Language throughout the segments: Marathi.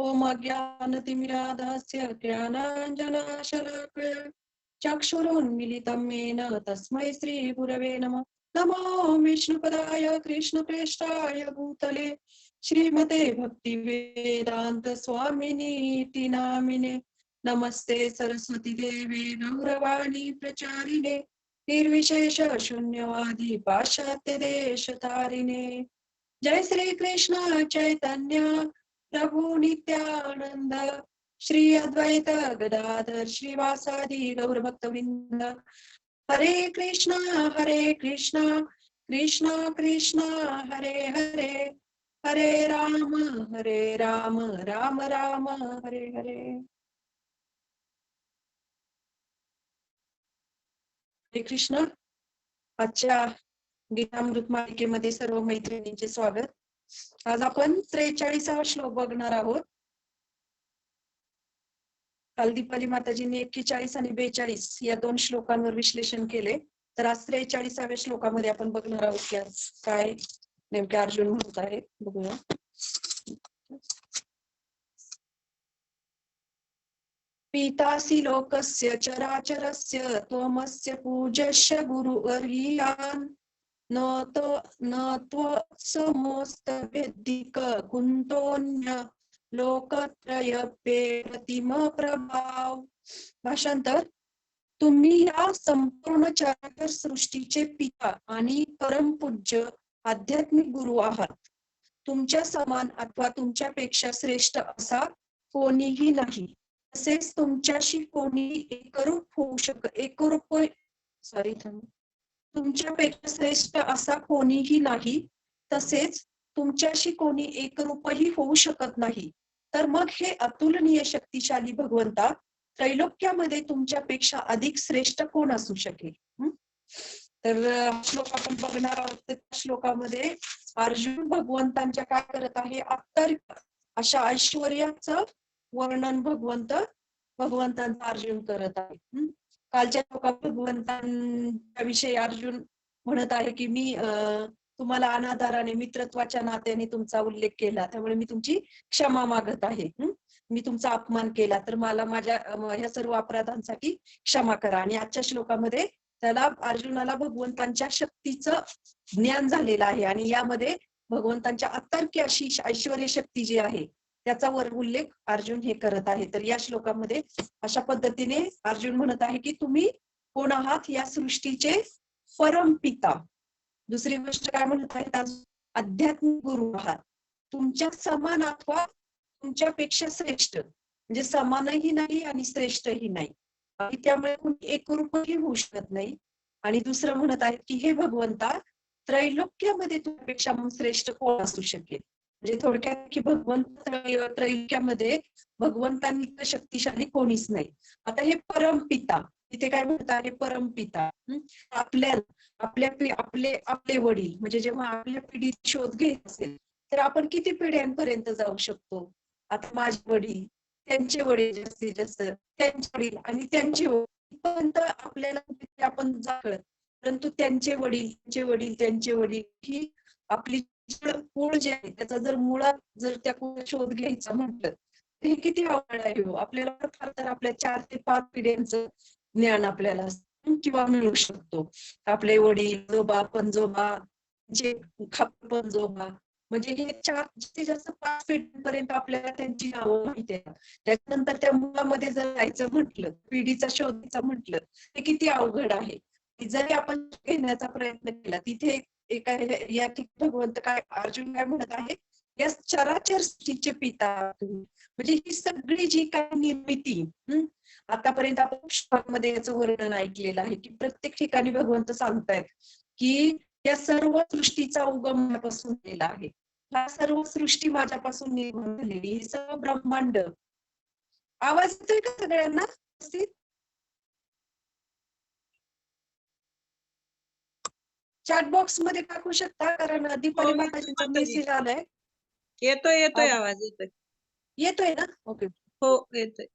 ओम अज्ञानतिमिराधस्य ज्ञानाञ्जनशलाकया चक्षुरुन्मिलितं येन तस्मै श्रीगुरवे नमः। नमो विष्णुपदाय कृष्णप्रेष्ठाय भूतले श्रीमते भक्तिवेदान्तस्वामिनीति नामिने नमस्ते सरस्वतीदेवे गौरवाणी प्रचारिणे। निर्विशेष शून्यवादी पाश्चात्यदेश तारिणे जय श्री कृष्ण चैतन्य प्रभू नित्यानंद श्री अद्वैत गदाधर श्रीवासादी गौरभक्तविंद हरे कृष्णा हरे कृष्णा कृष्णा कृष्णा हरे हरे। हरे राम हरे राम राम राम हरे हरे। हरे कृष्ण। आजच्या गीतामृत मालिकेमध्ये सर्व मैत्रिणींचे स्वागत. आज आपण त्रेचाळीसावा श्लोक बघणार आहोत. काल दीपाली माताजींनी एक्केचाळीस आणि बेचाळीस या दोन श्लोकांवर विश्लेषण केले. तर आज त्रेचाळीसाव्या श्लोकामध्ये आपण बघणार आहोत की आज काय नेमके अर्जुन म्हणत आहे. बघूया. पितासि लोकस्य चराचरस्य त्वमस्य पूजस्य गुरुवर्यान् न तो न त्वत्समोस्तवेद्धिक लोकत्रय प्रतिम प्रभाव भाषांतर तुम्ही या संपूर्ण चराचर सृष्टीचे पिता आणि परमपूज्य आध्यात्मिक गुरु आहात. तुमच्या समान अथवा तुमच्यापेक्षा श्रेष्ठ असा कोणीही नाही. तसेच तुमच्याशी कोणी एकरूप होऊ शक एकरूप सॉरी तुमच्यापेक्षा श्रेष्ठ असा कोणीही नाही तसेच तुमच्याशी कोणी एकरूपही होऊ शकत नाही. तर मग हे अतुलनीय शक्तिशाली भगवंता त्रैलोक्यामध्ये तुमच्यापेक्षा अधिक श्रेष्ठ कोण असू शकेल? तर श्लोक आपण बघणार आहोत. त्या श्लोकामध्ये अर्जुन भगवंतांच्या काय करत आहे? अत्तर अशा ऐश्वर्याचं वर्णन भगवंत भगवंतांचा अर्जुन करत आहे. कालच्या श्लोकात भगवंतांच्या विषयी अर्जुन म्हणत आहे की मी तुम्हाला अनाधाराने मित्रत्वाच्या नात्याने तुमचा उल्लेख केला. त्यामुळे मी तुमची क्षमा मागत आहे. मी तुमचा अपमान केला. तर मला माझ्या ह्या सर्व अपराधांसाठी क्षमा करा. आणि आजच्या श्लोकामध्ये त्याला अर्जुनाला भगवंतांच्या शक्तीचं ज्ञान झालेलं आहे. आणि यामध्ये भगवंतांच्या अतर्क्य अशी ऐश्वर शक्ती जी आहे त्याचा वर उल्लेख अर्जुन हे करत आहे. तर या श्लोकामध्ये अशा पद्धतीने अर्जुन म्हणत आहे की तुम्ही कोण आहात? या सृष्टीचे परमपिता. दुसरी गोष्ट काय म्हणत आहेत? आध्यात्मिक गुरु आहात. तुमच्या समान अथवा तुमच्यापेक्षा श्रेष्ठ. म्हणजे समानही नाही आणि श्रेष्ठही नाही. आणि त्यामुळे कोणी एकरूपही होऊ शकत नाही. आणि दुसरं म्हणत आहेत की हे भगवंता त्रैलोक्यामध्ये तुमच्यापेक्षा श्रेष्ठ कोण असू शकेल? म्हणजे थोडक्यात की भगवंत त्रैक्यामध्ये भगवंतांनी शक्तिशाली कोणीच नाही. आता हे परमपिता तिथे काय म्हणतात? हे परमपिता. आपल्याला आपल्या आपले आपले वडील म्हणजे जेव्हा आपल्या पिढीत शोध घेत असेल तर आपण किती पिढ्यांपर्यंत जाऊ शकतो? आता माझे वडील त्यांचे वडील जास्तीत जास्त त्यांचे वडील आणि त्यांचे पर्यंत आपल्याला आपण जाकळत परंतु त्यांचे वडील त्यांचे वडील त्यांचे वडील ही आपली मूळ जे आहे त्याचा जर मुळात जर त्या शोध घ्यायचा म्हटलं तर हे किती आवड आहे हो. आपल्याला फार तर आपल्या चार ते पाच पिढ्यांचं ज्ञान आपल्याला किंवा मिळू शकतो. आपले वडील जोबा पंजोबा जे खाप पंजोबा म्हणजे हे चार जास्तीत जास्त पाच पिढीपर्यंत आपल्याला त्यांची नावं माहिती आहेत. त्याच्यानंतर त्या मुलामध्ये जर जायचं म्हटलं पिढीचा शोधायचा म्हटलं ते किती अवघड आहे. जरी आपण घेण्याचा प्रयत्न केला तिथे एका या ठिकाणी भगवंत काय अर्जुन काय म्हणत आहे? या चराचर सृष्टीचे पिता म्हणजे ही सगळी जी काही निर्मिती आतापर्यंत आपण मध्ये याचं वर्णन ऐकलेलं आहे की प्रत्येक ठिकाणी भगवंत सांगतायत की या सर्व सृष्टीचा उगम माझ्यापासून केला आहे. हा सर्व सृष्टी माझ्यापासून निर्माण झालेली हे सर्व ब्रह्मांड. आवाज येतोय का सगळ्यांना? चॅट बॉक्समध्ये टाकू शकता कारण दीपाली माताजींचा मेसेज आलाय येतोय येतोय आवाज येतोय. येतोय ना? ओके हो येतोय.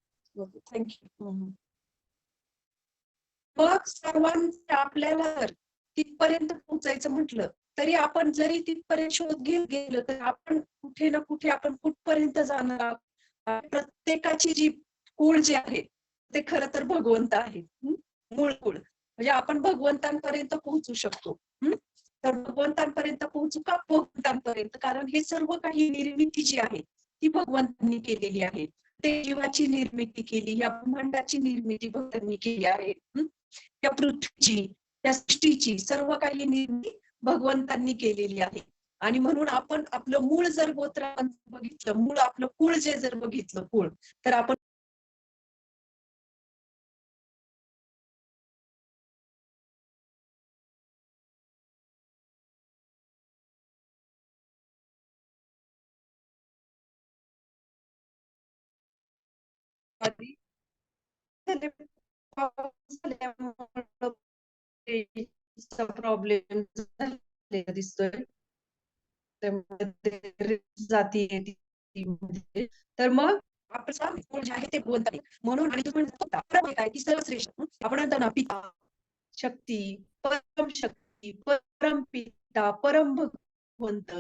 थँक्यू मग सर्वांचे आपल्याला तिथपर्यंत पोहोचायचं म्हटलं तरी आपण जरी तिथपर्यंत शोध घेत गेलो तर आपण कुठे ना कुठे आपण कुठपर्यंत जाणार आहोत? प्रत्येकाची जी कुळ जे आहे ते खरं तर भगवंत आहे? मूळ कुळ. म्हणजे आपण भगवंतांपर्यंत पोहोचू शकतो. तर भगवंतांपर्यंत पोहोचू का? भगवंतांपर्यंत. कारण हे सर्व काही निर्मिती जी आहे ती भगवंतांनी केलेली आहे. ते जीवाची निर्मिती केली या ब्रह्मांडाची निर्मिती भक्तांनी केली आहे. त्या पृथ्वीची त्या सृष्टीची सर्व काही निर्मिती भगवंतांनी केलेली आहे. आणि म्हणून आपण आपलं मूळ जर गोत्र बघितलं मूळ आपलं कुळ जे जर बघितलं कुळ तर आपण प्रॉब्लेम दिसतोय. त्यामुळे तर मग आपण जे आहे ते बोलतात म्हणून आणि तुम्ही सर्वश्रेष्ठ आपण पिता शक्ती परम शक्ती परम पिता परम भगवंत.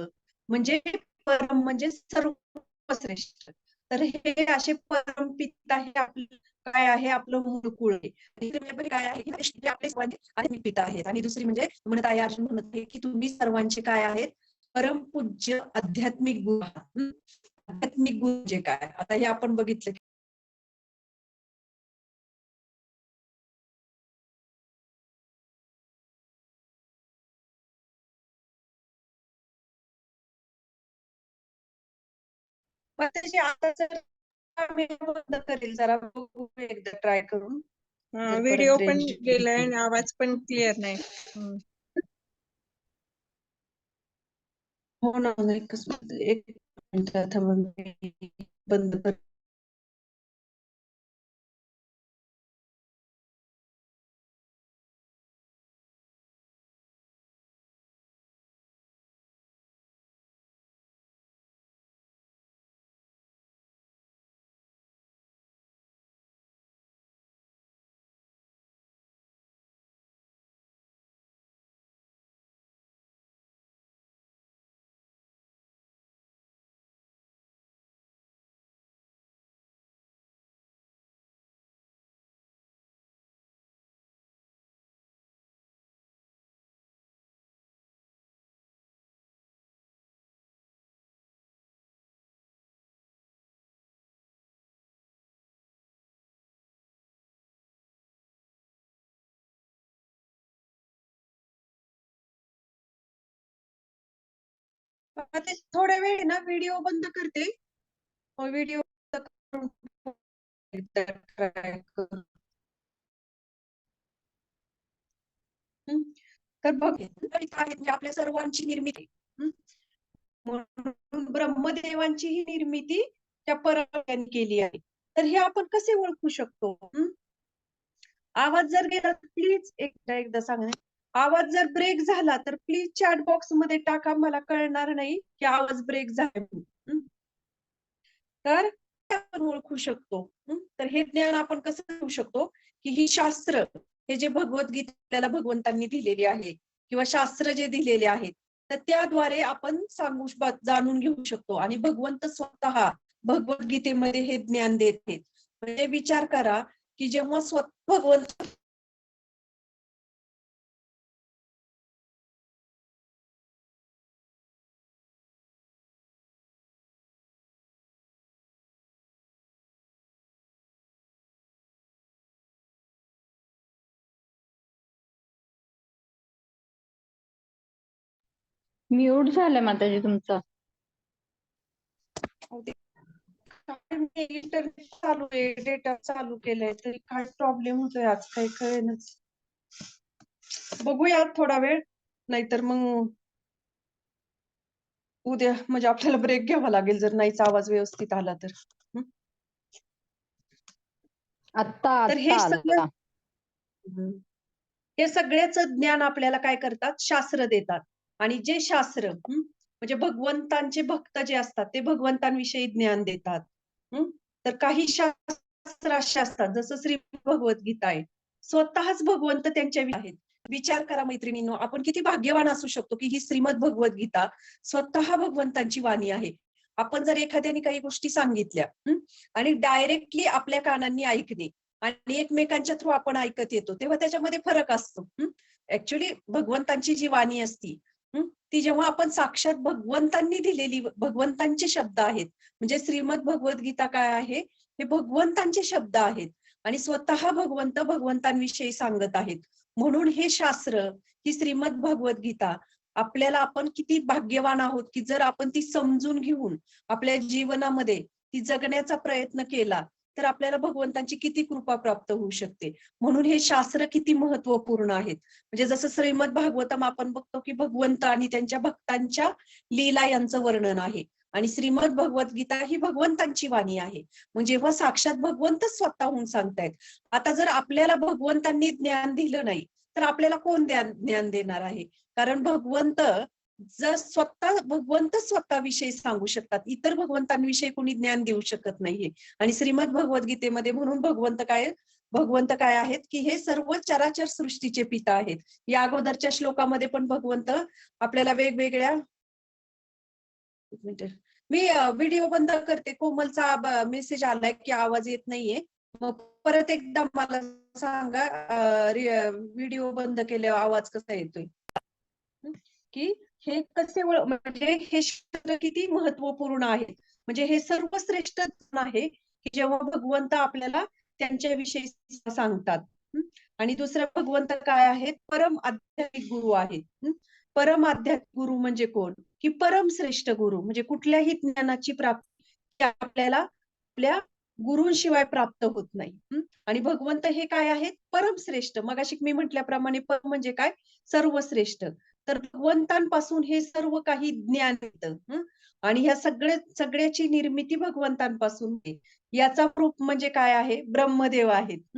म्हणजे परम म्हणजे सर्वश्रेष्ठ. तर हे असे परम आहे हे आपलं काय आहे आपलं मूळ कुळ आहे. म्हणजे काय आहे की आपले सर्वांचे पिता आहेत. आणि दुसरी म्हणजे म्हणत आहे अर्जुन म्हणत आहे की तुम्ही सर्वांचे काय आहेत? परम पूज्य आध्यात्मिक गुरु आध्यात्मिक गुरु जे काय? आता हे आपण बघितलं आता जर आम्ही बंद करेल जरा बघू एकदा ट्राय करून व्हिडिओ पण गेलाय गेली. आणि आवाज पण क्लिअर नाही. हो ना एकच एक मिनिट मी बंद कर आता ते थोड्या वेळ ना व्हिडिओ बंद करते. व्हिडिओ करून तर बघ म्हणजे आपल्या सर्वांची निर्मिती. म्हणून ब्रह्मदेवांची ही निर्मिती त्या परमात्म्याने केली आहे. तर हे आपण कसे ओळखू शकतो? आवाज जर गेला तर प्लीज एकदा एकदा सांगा आवाज जर ब्रेक झाला तर प्लीज चॅट बॉक्समध्ये टाका मला कळणार नाही की आवाज ब्रेक झाला. तर आपण ओळखू शकतो. तर हे ज्ञान आपण कसं घेऊ शकतो? की ही शास्त्र हे जे भगवद्गीता आपल्याला भगवंतांनी दिलेली आहे किंवा शास्त्र जे दिलेले आहेत तर त्याद्वारे आपण सांगू जाणून घेऊ शकतो. आणि भगवंत स्वतः भगवद्गीतेमध्ये हे ज्ञान देत आहेत. म्हणजे विचार करा की जेव्हा स्वतः भगवंत म्यूट झालं माताजी तुमचं. इंटरनेट चालू आहे डेटा चालू केलाय तरी काय प्रॉब्लेम होतोय आज काही कळेनच. बघूया थोडा वेळ नाहीतर मग उद्या म्हणजे आपल्याला ब्रेक घ्यावा लागेल जर नाहीच आवाज व्यवस्थित आला तर. आत्ता तर हे सगळं- हे सगळ्याच ज्ञान आपल्याला काय करतात? शास्त्र देतात. आणि जे शास्त्र म्हणजे भगवंतांचे भक्त जे असतात ते भगवंतांविषयी ज्ञान देतात तर काही शास्त्र असे असतात जसं श्री भगवद्गीता आहे. स्वतःच भगवंत त्यांच्या आहेत. विचार करा मैत्रिणींनो आपण किती भाग्यवान असू शकतो की ही श्रीमद भगवद्गीता स्वतः भगवंतांची वाणी आहे. आपण जर एखाद्याने काही गोष्टी सांगितल्या आणि डायरेक्टली आपल्या कानांनी ऐकणे आणि एकमेकांच्या थ्रू आपण ऐकत येतो तेव्हा त्याच्यामध्ये फरक असतो ऍक्च्युली भगवंतांची जी वाणी असती ती जेव्हा आपण साक्षात भगवंतांनी दिलेली भगवंतांचे शब्द आहेत म्हणजे श्रीमद भगवद्गीता काय आहे? हे भगवंतांचे शब्द आहेत आणि स्वतः भगवंत भगवंतांविषयी सांगत आहेत. म्हणून हे शास्त्र ही श्रीमद भगवद्गीता आपल्याला आपण किती भाग्यवान आहोत की जर आपण ती समजून घेऊन आपल्या जीवनामध्ये ती जगण्याचा प्रयत्न केला तर आपल्याला भगवंतांची किती कृपा प्राप्त होऊ शकते. म्हणून हे शास्त्र किती महत्त्वपूर्ण आहेत. म्हणजे जसं श्रीमद भागवतम आपण बघतो की भगवंत आणि त्यांच्या भक्तांच्या लीला यांचं वर्णन आहे. आणि श्रीमद भगवद्गीता ही भगवंतांची वाणी आहे. मग जेव्हा साक्षात भगवंतच स्वतःहून सांगतायत आता जर आपल्याला भगवंतांनी ज्ञान दिलं नाही तर आपल्याला कोण ज्ञान ज्ञान देणार आहे? कारण भगवंत जर स्वतः भगवंत स्वतःविषयी सांगू शकतात. इतर भगवंतांविषयी कोणी ज्ञान देऊ शकत नाहीये. आणि श्रीमद भगवद्गीतेमध्ये म्हणून भगवंत काय भगवंत काय आहेत की हे सर्व चराचर सृष्टीचे पिता आहेत. या अगोदरच्या श्लोकामध्ये पण भगवंत आपल्याला वेगवेगळ्या एक मिनिट. मी व्हिडिओ बंद करते. कोमलचा मेसेज आलाय की आवाज येत नाहीये. मग परत एकदा मला सांगा व्हिडिओ बंद केल्यावर आवाज कसा येतोय? की हे कसे म्हणजे हे शब्द किती महत्त्वपूर्ण आहेत? म्हणजे हे सर्वश्रेष्ठ आहे की जेव्हा भगवंत आपल्याला त्यांच्याविषयी सांगतात. आणि दुसरं भगवंत काय आहेत? परम आध्यात्मिक गुरु आहेत. परम आध्यात्मिक गुरु म्हणजे कोण? की परम श्रेष्ठ गुरु म्हणजे कुठल्याही ज्ञानाची प्राप्ती आपल्याला आपल्या गुरूंशिवाय प्राप्त होत नाही. आणि भगवंत हे काय आहेत? परम श्रेष्ठ. मग मी म्हटल्याप्रमाणे परम म्हणजे काय? सर्वश्रेष्ठ. तर भगवंतांपासून हे सर्व काही ज्ञान येतं आणि ह्या सगळ्या सगळ्याची निर्मिती भगवंतांपासून याचा रूप म्हणजे काय आहे? ब्रह्मदेव आहेत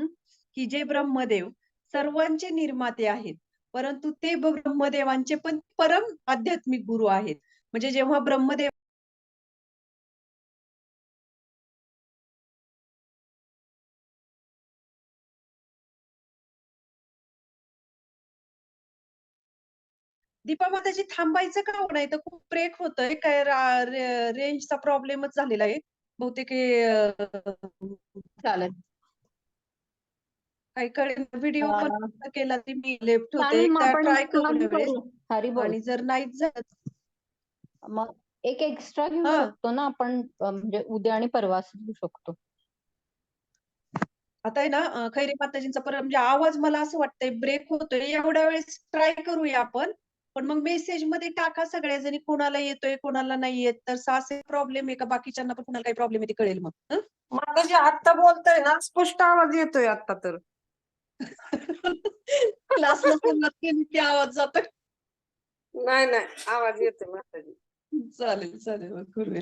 की जे ब्रह्मदेव सर्वांचे निर्माते आहेत परंतु ते ब्रह्मदेवांचे पण परम आध्यात्मिक गुरु आहेत. म्हणजे जेव्हा ब्रह्मदेव दीपा माताजी थांबायचं का हो नाही? तर खूप ब्रेक होतोय. काय रेंजचा प्रॉब्लेमच झालेला आहे. बहुतेक चालेल. काही कळेल व्हिडिओ पण केला तरी मी लेफ्ट होते. ट्राय करू आणि जर नाहीच झालं मग एक एक्स्ट्रा घेऊ. शकतो ना आपण? म्हणजे उद्या आणि परवा घेऊ शकतो. आता आहे ना खैरे माताजींचा परत म्हणजे आवाज मला असं वाटतंय ब्रेक होतोय. एवढ्या वेळेस ट्राय करूया आपण. पण मग मेसेजमध्ये टाका सगळ्या जणी कोणाला येतोय कोणाला नाही येत. तर असे प्रॉब्लेम आहे का? बाकीच्यांना पण कोणाला काही प्रॉब्लेम आहे ते कळेल मग हं? मला जे आत्ता बोलतोय ना स्पष्ट आवाज येतोय आता तर. क्लासला सुरुवात केली की आवाज जातो नाही नाही आवाज येतोय माताजी चालेल चालेल मग करूया.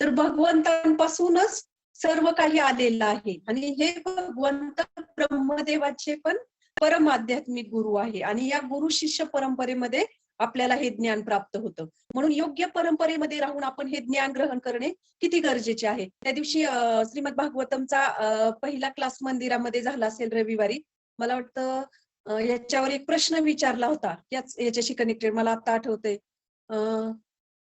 तर भगवंतांपासूनच सर्व काही आलेलं आहे. आणि हे भगवंत ब्रह्मदेवाचे पण परम आध्यात्मिक गुरु आहे. आणि या गुरु शिष्य परंपरेमध्ये आपल्याला हे ज्ञान प्राप्त होतं. म्हणून योग्य परंपरेमध्ये राहून आपण हे ज्ञान ग्रहण करणे किती गरजेचे आहे. त्या दिवशी श्रीमद भागवतमचा पहिला क्लास मंदिरामध्ये झाला असेल रविवारी. मला वाटतं याच्यावर एक प्रश्न विचारला होता. याच याच्याशी कनेक्टेड मला आता आठवतंय.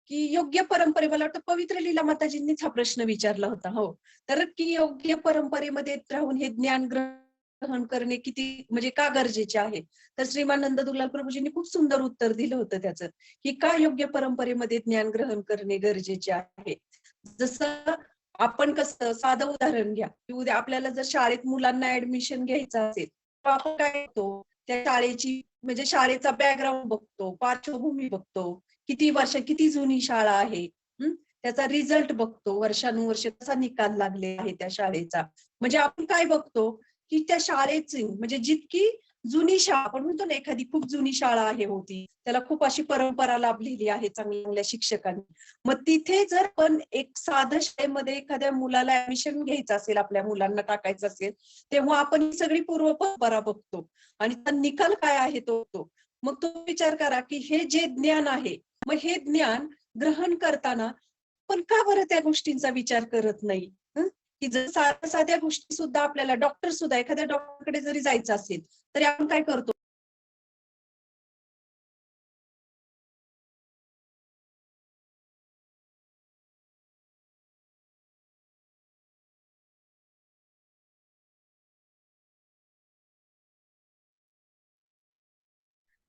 की योग्य परंपरे मला वाटतं पवित्र लीला माताजींनीच हा प्रश्न विचारला होता. हो. तर की योग्य परंपरेमध्ये राहून हे ज्ञान ग्रहण करणे किती म्हणजे का गरजेचे आहे? तर श्रीमानंद दुलाल प्रभूजींनी खूप सुंदर उत्तर दिलं होतं त्याचं की का योग्य परंपरेमध्ये ज्ञान ग्रहण करणे गरजेचे आहे? जसं आपण कसं साधं उदाहरण घ्या की उद्या आपल्याला जर शाळेत मुलांना ऍडमिशन घ्यायचं असेल तर आपण काय करतो? त्या शाळेची म्हणजे शाळेचा बॅकग्राऊंड बघतो पार्श्वभूमी बघतो किती वर्ष किती जुनी शाळा आहे त्याचा रिझल्ट बघतो वर्षानुवर्ष कसा निकाल लागले आहे त्या शाळेचा? म्हणजे आपण काय बघतो? की त्या शाळेची म्हणजे जितकी जुनी शाळा आपण म्हणतो ना एखादी खूप जुनी शाळा आहे होती त्याला खूप अशी परंपरा लाभलेली आहे चांगल्या शिक्षकांनी. मग तिथे जर पण एक साधं शाळेमध्ये एखाद्या मुलाला ऍडमिशन घ्यायचं असेल आपल्या मुलांना टाकायचं असेल तेव्हा आपण ही सगळी पूर्व परंपरा बघतो. आणि त्या निकाल काय आहे तो तो मग तो विचार करा की हे जे ज्ञान आहे मग हे ज्ञान ग्रहण करताना पण का बरं त्या गोष्टींचा विचार करत नाही? की जर साध्या गोष्टी सुद्धा आपल्याला डॉक्टर सुद्धा एखाद्या डॉक्टरकडे जरी जायचं असेल तरी आपण काय करतो?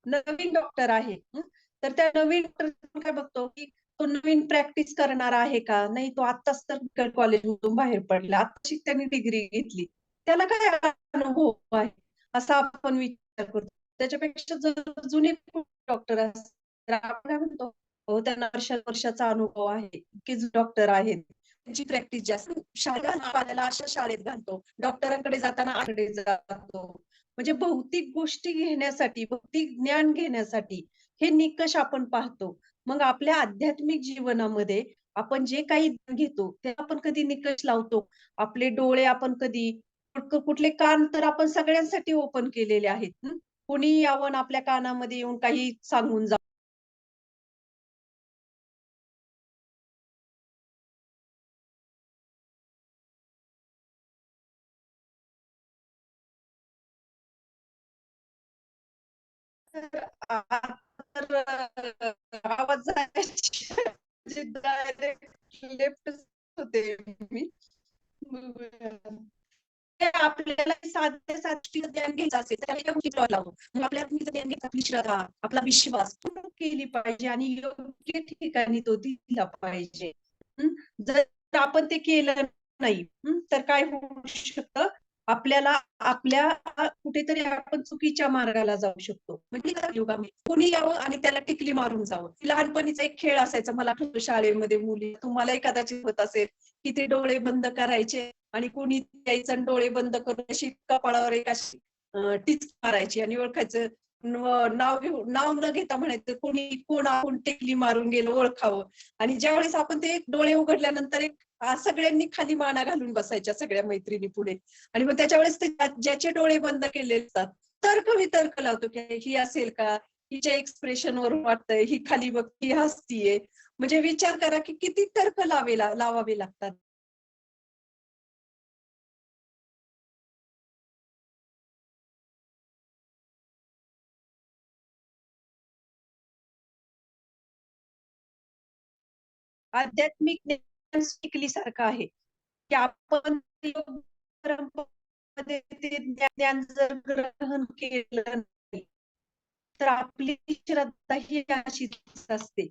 नवीन डॉक्टर आहे. तर त्या नवीन डॉक्टर काय बघतो? की तो नवीन प्रॅक्टिस करणार आहे का? नाही तो आत्ताच तर कॉलेजमधून बाहेर पडला. आत्ताची त्यांनी डिग्री घेतली. त्याला काय अनुभव आहे? असा आपण विचार करतो. त्याच्यापेक्षा जर जुने डॉक्टर असतात आपण काय म्हणतो? त्यांना वर्षा वर्षाचा अनुभव आहे की डॉक्टर आहेत. त्यांची प्रॅक्टिस जास्त. शाळेत अशा शाळेत घालतो. डॉक्टरांकडे जाताना आकडे जातो. म्हणजे भौतिक गोष्टी घेण्यासाठी भौतिक ज्ञान घेण्यासाठी हे निकष आपण पाहतो. मग आपल्या आध्यात्मिक जीवनामध्ये आपण जे काही घेतो ते आपण कधी निकष लावतो? आपले डोळे आपण कधी कुठले कान तर आपण सगळ्यांसाठी ओपन केलेले आहेत कोणी यावं आपल्या कानामध्ये येऊन काही सांगून जा गावात आ- डायरेक्ट लेफ्ट होते मी. आपल्याला साध्या साध्या ज्ञान घ्यायचं असेल तर त्याला योग्य गोष्टीचा लावतो मग आपल्या ज्ञान घ्यायचं आपली श्रद्धा आपला विश्वास पूर्ण केली पाहिजे आणि योग्य ठिकाणी तो दिला पाहिजे. जर आपण ते केलं नाही तर काय होऊ शकतं? आपल्याला आपल्या कुठेतरी आपण चुकीच्या मार्गाला जाऊ शकतो. म्हणजे, म्हणजे कोणी यावं आणि त्याला टिकली मारून जावं. लहानपणीचा एक खेळ असायचा. मला शाळेमध्ये मुली तुम्हालाही कदाचित होत असेल की ते डोळे बंद करायचे आणि कोणी यायचं आणि डोळे बंद करून अशी कपाळावर एक अशी टिच मारायची आणि ओळखायचं. नाव घेऊ नाव न घेता म्हणायचं कोणी कोण आपण टेकली मारून गेलो ओळखावं. आणि ज्यावेळेस आपण ते डोळे उघडल्यानंतर एक सगळ्यांनी खाली माना घालून बसायच्या सगळ्या मैत्रिणी पुढे. आणि मग त्याच्या वेळेस ते ज्याचे डोळे बंद केलेले असतात तर्क वितर्क लावतो की ही असेल का? हिच्या एक्सप्रेशन वर वाटतंय ही खाली बघ ही हसतीये. म्हणजे विचार करा की किती तर्क लावे लावावे लागतात. आध्यात्मिक सारखं आहे. की आपण ज्ञान जर ग्रहण केलं नाही तर आपली श्रद्धा ही अशीच असते.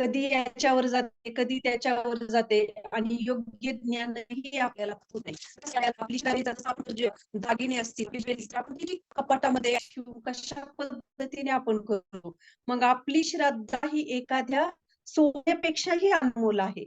कधी याच्यावर जाते कधी त्याच्यावर जाते आणि योग्य ज्ञानही आपल्याला होत नाही. आपली दागिने असतील आपण किती कपाटामध्ये कशा पद्धतीने आपण करतो मग आपली श्रद्धा ही एखाद्या सोन्यापेक्षाही अनमोल आहे.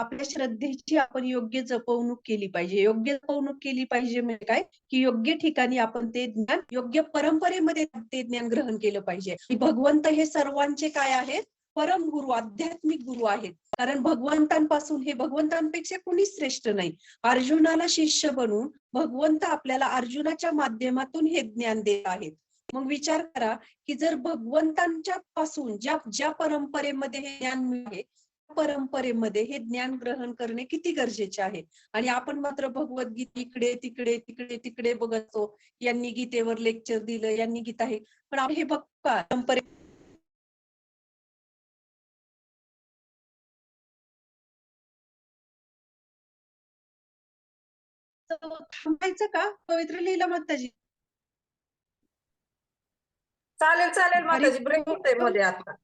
आपल्या श्रद्धेची आपण योग्य जपवणूक केली पाहिजे. योग्य जपवणूक केली पाहिजे म्हणजे काय? की योग्य ठिकाणी आपण ते ज्ञान योग्य परंपरेमध्ये ते ज्ञान ग्रहण केलं पाहिजे. भगवंत हे सर्वांचे काय आहेत? परम गुरु आध्यात्मिक गुरु आहेत. कारण भगवंतांपासून हे भगवंतांपेक्षा कुणी श्रेष्ठ नाही. अर्जुनाला शिष्य बनून भगवंत आपल्याला अर्जुनाच्या माध्यमातून हे ज्ञान देत आहेत. मग विचार करा की जर भगवंतांच्या पासून ज्या ज्या परंपरेमध्ये हे ज्ञान मिळाले परंपरेमध्ये हे ज्ञान ग्रहण करणे किती गरजेचे आहे? आणि आपण मात्र भगवद्गीता इकडे तिकडे तिकडे तिकडे बघतो. यांनी गीतेवर लेक्चर दिलं यांनी गीता हे पण आपण हे बघता परंपरे थांबायचं का? पवित्र लीला माताजी. चालेल चालेल माताजी. ब्रेक होतोय बोल. मध्ये आता.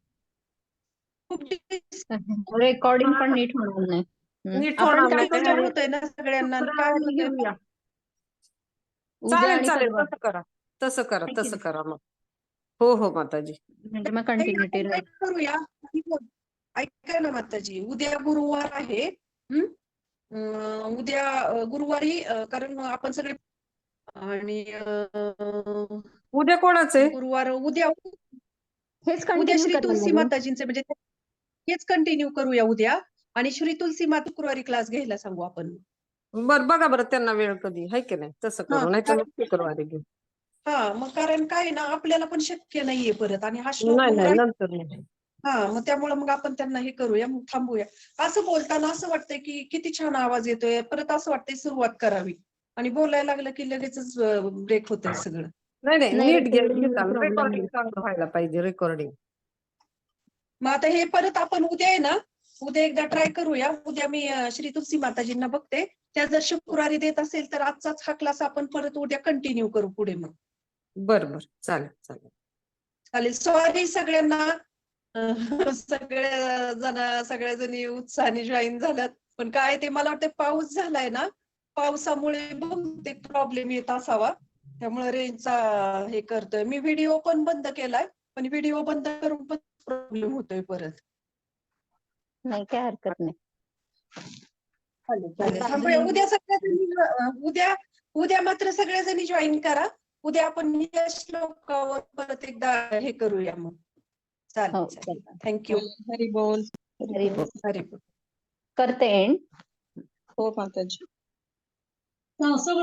खूप रेकॉर्डिंग पण नीट होणार नाही. नीट आपण होणार काय? होतोय ना सगळ्यांना काय शुक्रवारी? घेऊया. उद्या चालेल आणि चालेल परवा. तसं करा तसं करा आहे तसं करा मग हो हो माताजी म्हणजे मग ताई, कंटिन्युटी आपण राहील काय करूया बोल. ऐका ना माताजी उद्या गुरुवार आहे? अं, उद्या अं, गुरुवारी अं, कारण आपण सगळे आणि अं, उद्या कोणाचं आहे गुरुवार उद्या हेच उद्या कंटिन्यू श्री तुलसी माताजींचे म्हणजे हेच कंटिन्यू करूया उद्या. आणि श्री तुलसी माता शुक्रवारी क्लास घ्यायला सांगू आपण. बर बघा बरं त्यांना वेळ कधी. आहे की नाही? तसं हा, करू. नाही तर शुक्रवारी घेऊ. हा मग कारण काय ना आपल्याला पण शक्य नाहीये परत. आणि हा श्लोक नाही नाही. नंतर नाही. हा मग त्यामुळे मग आपण त्यांना हे करूया. मग थांबूया. असं बोलताना असं वाटतंय की किती छान आवाज येतोय. परत असं वाटतंय सुरुवात करावी. आणि बोलायला लागलं की लगेचच ब्रेक होतंय सगळं. नाही नाही नाही, नीट recording. चांगलं व्हायला पाहिजे रेकॉर्डिंग मग आता हे परत आपण उद्या आहे ना उद्या एकदा ट्राय करूया. उद्या मी श्री तुलसी माताजींना बघते. त्या जर शुक्रवारी देत असेल तर आजचाच हा क्लास आपण परत उद्या कंटिन्यू करू पुढे मग. बर बर. चालेल चालेल. चालेल. सॉरी सगळ्यांना. सगळ्या जण सगळ्या जणी उत्साहाने जॉईन झाल्यात. पण काय ते मला वाटतं पाऊस झालाय ना पावसामुळे बहुतेक प्रॉब्लेम येत असावा. त्यामुळे रेंजचा हे करतोय. मी व्हिडिओ पण बंद केलाय. पण व्हिडिओ बंद करून पण प्रॉब्लेम होतोय परत. नाही काय हरकत नाही. चालेल. उद्या सगळ्याजणी उद्या उद्या मात्र सगळ्याजणी जॉईन करा. उद्या आपण या श्लोकावर परत एकदा हे करूया मग. हो चालेल. थँक्यू हरी बोल. हरी बोल. हरी बोल. करते एंड हो माताजी. असं